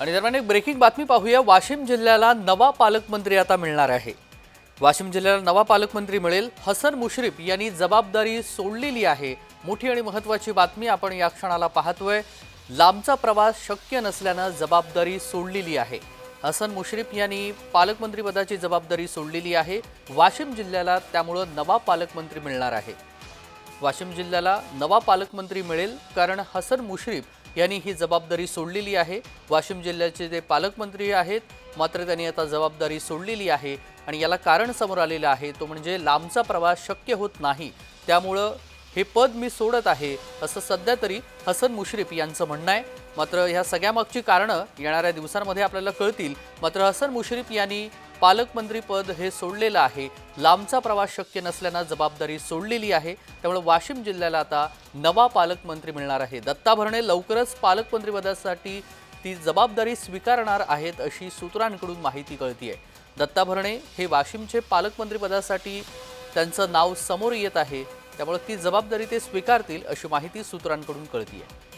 आणि दरम्यान एक ब्रेकिंग बातमी पाहूया. वाशिम जिल्ह्याला नवा पालकमंत्री आता मिळणार आहे. वाशिम जिल्ह्याला नवा पालकमंत्री मिळेल. हसन मुश्रीफ यांनी जबाबदारी सोडलेली आहे. मोठी आणि महत्त्वाची बातमी आपण या क्षणाला पाहतोय. लांबचा प्रवास शक्य नसल्यानं जबाबदारी सोडलेली आहे. हसन मुश्रीफ यांनी पालकमंत्रीपदाची जबाबदारी सोडलेली आहे. वाशिम जिल्ह्याला त्यामुळं नवा पालकमंत्री मिळणार आहे. वाशिम जिल्ह्याला नवा पालकमंत्री मिळेल कारण हसन मुश्रीफ यांनी ही जबाबदारी सोडलेली आहे. वाशिम जिल्ह्याचे ते पालकमंत्री आहेत मात्र त्यांनी आता जबाबदारी सोडलेली आहे आणि याला कारण समोर आलेलं आहे तो म्हणजे लांबचा प्रवास शक्य होत नाही. त्यामुळं हे पद मी सोडत आहे असं सध्या तरी हसन मुश्रीफ यांचं म्हणणं आहे. मात्र ह्या सगळ्यामागची कारणं येणाऱ्या दिवसांमध्ये आपल्याला कळतील. मात्र हसन मुश्रीफ यांनी पालकमंत्रीपद हे सोडलेलं आहे. लांबचा प्रवास शक्य नसल्यानं जबाबदारी सोडलेली आहे. त्यामुळे वाशिम जिल्ह्याला आता नवा पालकमंत्री मिळणार आहे. दत्ता भरणे लवकरच पालकमंत्रीपदासाठी ती जबाबदारी स्वीकारणार आहेत अशी सूत्रांकडून माहिती कळतीये. दत्ता भरणे हे वाशिमचे पालकमंत्रीपदासाठी त्यांचं नाव समोर येत आहे. त्यामुळे ती जबाबदारी ते स्वीकारतील अशी माहिती सूत्रांकडून कळतीये.